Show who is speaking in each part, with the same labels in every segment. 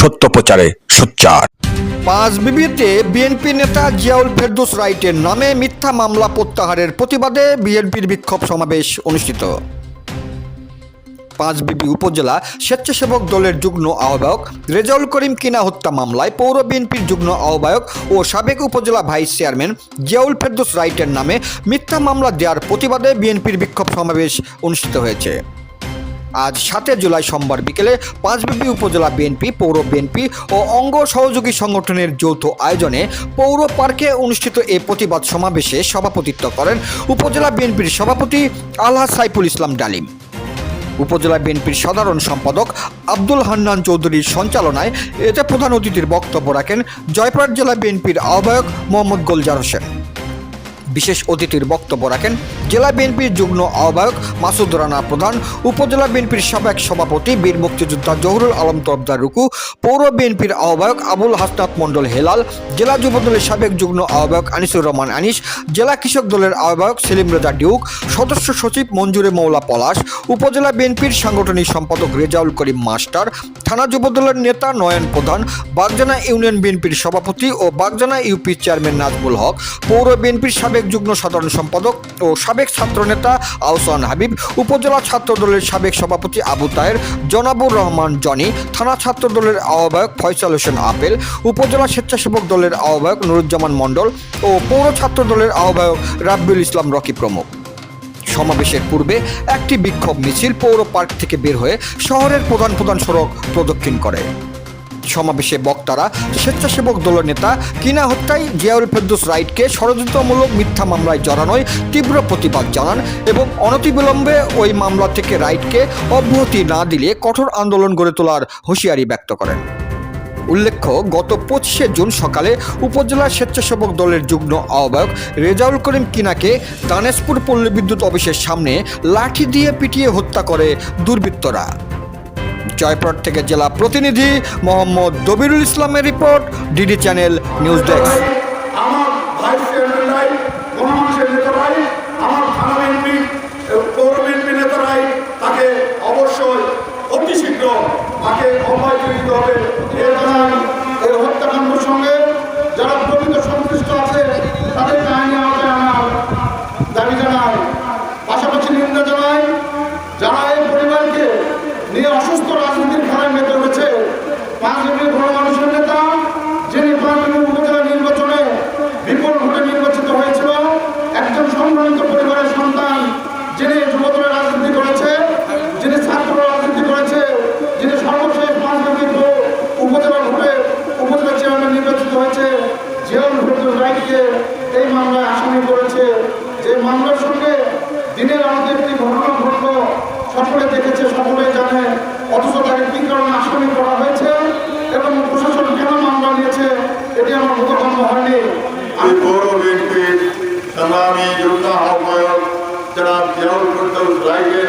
Speaker 1: সত্য প্রচারে সোচ্চার।
Speaker 2: পাঁচ বিবিতে বিএনপি নেতা জিয়াউল ফেরদৌস রাইটের নামে মিথ্যা মামলা প্রত্যাহারের প্রতিবাদে বিএনপির বিক্ষোভ সমাবেশ অনুষ্ঠিত। পাঁচবিবি উপজেলা স্বেচ্ছাসেবক দলের যুগ্ম আহ্বায়ক রেজাউল করিম কিনা হত্যা মামলায় পৌর বিএনপির যুগ্ম আহ্বায়ক ও সাবেক উপজেলা ভাইস চেয়ারম্যান জিয়াউল ফেরদৌস রাইটের নামে মিথ্যা মামলা দেওয়ার প্রতিবাদে বিএনপির বিক্ষোভ সমাবেশ অনুষ্ঠিত হয়েছে। আজ সাতের জুলাই সোমবার বিকেলে পাঁচবিবি উপজেলা বিএনপি, পৌর বিএনপি ও অঙ্গ সহযোগী সংগঠনের যৌথ আয়োজনে পৌর পার্কে অনুষ্ঠিত এ প্রতিবাদ সমাবেশে সভাপতিত্ব করেন উপজেলা বিএনপির সভাপতি আল্লাহ সাইফুল ইসলাম ডালিম। উপজেলা বিএনপির সাধারণ সম্পাদক আব্দুল হান্নান চৌধুরীর সঞ্চালনায় এতে প্রধান অতিথির বক্তব্য রাখেন জয়পুরহাট জেলা বিএনপির আহ্বায়ক মোহাম্মদ গোলজার হোসেন। বিশেষ অতিথির বক্তব্য রাখেন জেলা বিএনপির যুগ্ম আহ্বায়ক মাসুদ রানা প্রধান, উপজেলা বিএনপির সাবেক সভাপতি বীর মুক্তিযোদ্ধা জহুরুল আলম তরফদার রুকু, পৌর বিএনপির আহ্বায়ক আবুল হাসনাত মণ্ডল হেলাল, জেলা যুবদলের সাবেক যুগ্ম আহ্বায়ক আনিসুর রহমান আনিস, জেলা কৃষক দলের আহ্বায়ক সেলিম রেজা ডিউক, সদস্য সচিব মঞ্জুরে মৌলা পলাশ, উপজেলা বিএনপির সাংগঠনিক সম্পাদক রেজাউল করিম মাস্টার, থানা যুবদলের নেতা নয়ন প্রধান, বাগজানা ইউনিয়ন বিএনপির সভাপতি ও বাগজানা ইউপি চেয়ারম্যান নাজমুল হক, পৌর বিএনপির সাবেক যুগ্ম সাধারণ সম্পাদক ও সাবেক ছাত্রনেতা আহসান হাবিব, উপজেলা ছাত্র দলের সাবেক সভাপতি আবু তাহের, জনাবুর রহমান জনি, থানা ছাত্র দলের আহ্বায়ক ফয়সাল হোসেন আপেল, উপজেলা স্বেচ্ছাসেবক দলের আহ্বায়ক নুরুজ্জামান মণ্ডল ও পৌর ছাত্র দলের আহ্বায়ক রাব্বিউল ইসলাম রকি প্রমুখ। সমাবেশের পূর্বে একটি বিক্ষোভ মিছিল পৌর পার্ক থেকে বের হয়ে শহরের প্রধান প্রধান সড়ক প্রদক্ষিণ করে। সমাবেশে বক্তারা, স্বেচ্ছাসেবক দলের নেতা, কিনা হত্যায় জিয়াউল ফেরদৌস রাইটকে ষড়যন্ত্রমূলক মিথ্যা মামলায় জড়ানোয় তীব্র প্রতিবাদ জানান এবং অনতিবিলম্বে ওই মামলা থেকে রাইটকে অব্যাহতি না দিলে কঠোর আন্দোলন গড়ে তোলার হুঁশিয়ারি ব্যক্ত করেন। উল্লেখ্য, গত পঁচিশে জুন সকালে উপজেলা স্বেচ্ছাসেবক দলের যুগ্ম আহ্বায়ক রেজাউল করিম কিনাকে দানেশপুর পল্লী বিদ্যুৎ অফিসের সামনে লাঠি দিয়ে পিটিয়ে হত্যা করে দুর্বৃত্তরা। জয়পুরহাট থেকে জেলা প্রতিনিধি মোহাম্মদ দবিরুল ইসলামের report DD channel news desk
Speaker 3: আমার ভাইস চেয়ারম্যান রাই গণমানুষের নেতারাই আমার থানা বিএনপি পৌর বিএনপি নেতারাই তাকে অবশ্যই অতি শীঘ্র তাকে অব্যাহতি দিতে হবে এ জানাই এই হত্যাকাণ্ডের সঙ্গে যারা প্রকৃত সংশ্লিষ্ট আছে তাদেরকে আইনি আওতায় আনার দাবি জানাই পাশাপাশি নিন্দা জানাই যারা এই পরিবারকে নিয়ে অসুস্থ রাজনীতির খেলায় মেতে উঠেছে পাঁচ মিনিট বড় মানুষের নেতা যিনি পাঁচজন উপজেলা নির্বাচনে বিপুল ভোটে নির্বাচিত হয়েছিল একজন পরিবারের সন্তান, যিনি যুবদলের রাজনীতি করেছে, যিনি ছাত্র রাজনীতি করেছে, যিনি সর্বশেষ পাঁচ মিনিট উপজেলা ভোটে উপজেলা চেয়ারম্যান নির্বাচিত হয়েছে, জিয়াউল ফেরদৌস রাইটকে এই মামলায় আসামি করেছে। যে মামলার সঙ্গে দিনের আলোতে একটি ঘটনা ঘটল, সকলে দেখেছে সকলে জানে, অথচ তাকে কি কারণে আসামি করা হয়েছে এবং প্রশাসন কেন মামলা নিয়েছে এটি আমার বোধগম্য হয়নি
Speaker 4: আমি পৌর বিএনপির সংগ্রামী যোদ্ধা আহ্বায়ক জনাব জিয়াউল ফেরদৌস রায়কে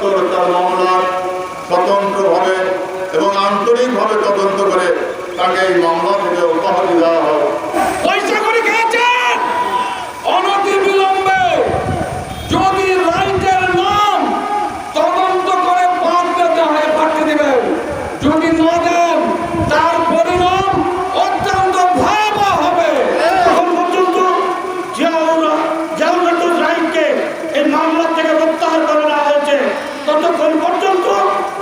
Speaker 4: অতি সত্তর তার মামলা স্বতন্ত্রভাবে এবং আন্তরিকভাবে তদন্ত করে তাকে এই মামলা থেকে অব্যাহতি দেওয়া হয়
Speaker 5: পয়সা করে খেয়েছেন অনতি বিলম্বে যদি রাইটের নাম তদন্ত করে বাদ দিতে হয় পাঠিয়ে দেবেন যদি না দেন তার পরিণাম অত্যন্ত ভয়াবহ হবে এখন পর্যন্ত জিয়াউর জিয়াউর রহমান রাইটকে এই মামলা থেকে প্রত্যাহার করে নেওয়া হয়েছে ততক্ষণ পর্যন্ত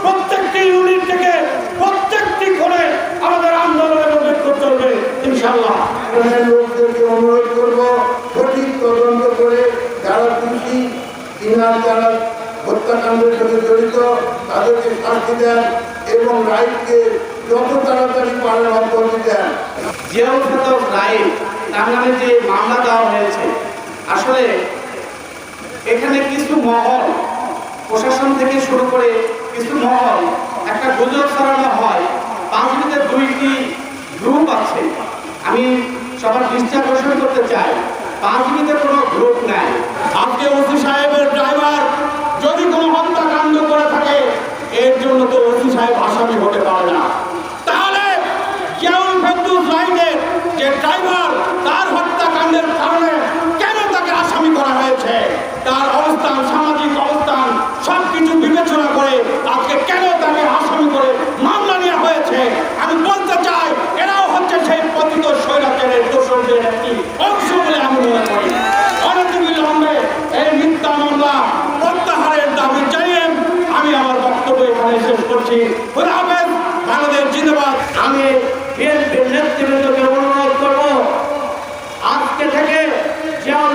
Speaker 5: প্রত্যেকটি ইউনিট থেকে প্রত্যেকটি করে আমাদের আন্দোলনের মধ্যে করতে হবে
Speaker 6: লোকদেরকে অনুরোধ করব, সঠিক তদন্ত করে যারা যারা হত্যাকাণ্ডের সাথে জড়িত, তাদেরকে শাস্তি দেন এবং রাইটকে যত তাড়াতাড়ি পারেন অব্যাহতি দেন।
Speaker 7: ফেরদৌস রায় তার নামে যে মামলা দেওয়া হয়েছে, আসলে এখানে কিছু মহল প্রশাসন থেকে শুরু করে চাই পাঁচমিতে কোনো আমি
Speaker 5: আজকে থেকে জিয়াউল